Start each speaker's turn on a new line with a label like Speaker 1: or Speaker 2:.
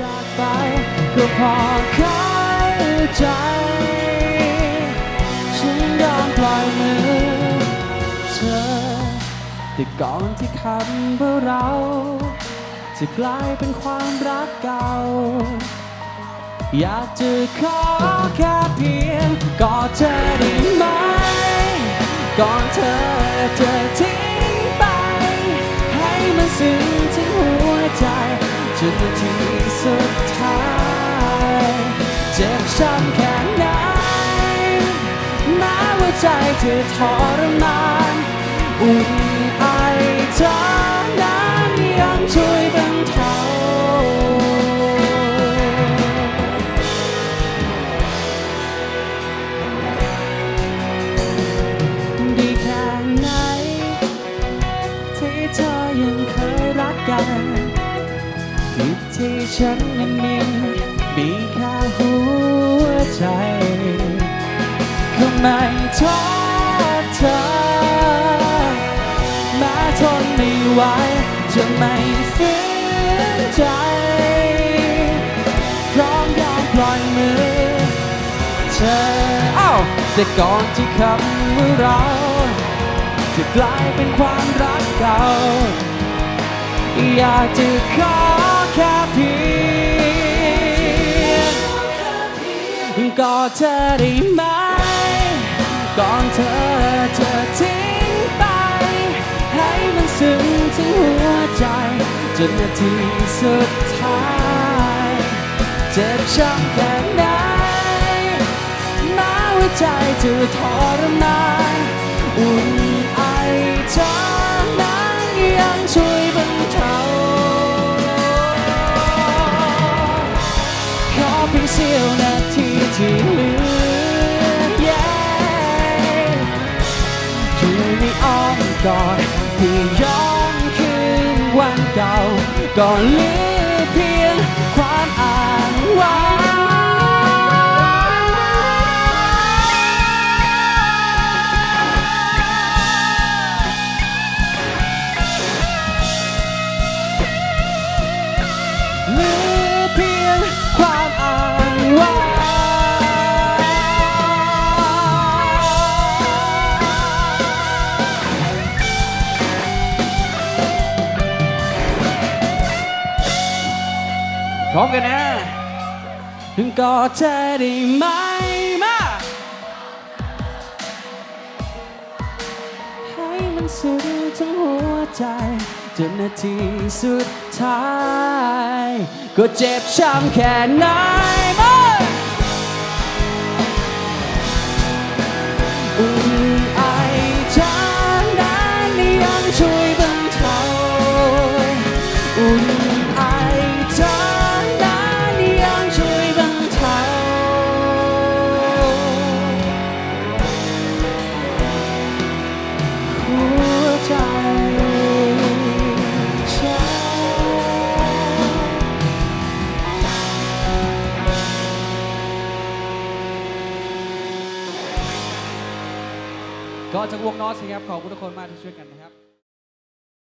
Speaker 1: จากไปก็พอเข้าใจ ฉันยอมปล่อยมือเธอ แต่ก่อนที่คำว่าเรา จะกลายเป็นความรักเก่า อยากจะขอแค่เพียงกอดเธอได้ไหมก่อนเธอจะทิ้งไป ให้มันซึ้งถึงหัวใจจนน ช้ำแค่ไหนแม้ว่าใจจะทรมานอุ่นไอเธอนั้นยังช่วยบรรเทาดีแค่ไหน ที่เธอยังเคยรักกันผิดที่ฉันนั้นมีมี ไม่โทษเธอแม้ทนไม่ไหวจะไม่ฝืนใจ พร้อมยอมปล่อยมือเธออ้าแต่ก่อนที่คำว่าเรา จะกลายเป็นความรักเก่า อยากจะขอแค่เพียงกอดเธอได้ไหม ก่อนเธอจะทิ้งไป ให้มันซึ้งถึงหัวใจจนนาทีสุดท้าย เจ็บช้ำแค่ไหนแม้ว่าใจจะทรมานอุ่นไอเธอนั้นยังช่วยบรรเทาขอเพียงเสี้ยวนาทีที่ กอนที่ย้อนคืนวันเก่าก่อนเหลือเพียงความอ่างว้าง ร้อมกันนะถึงกอดเธอได้ไหมมาให้มันสุดทั้งหัวใจจนนาทีสุดท้าย ก็เจ็บช้ำแค่ไหนมา ก็จากวงนอสครับขอบคุณทุกคนมากที่ช่วยกันนะครับ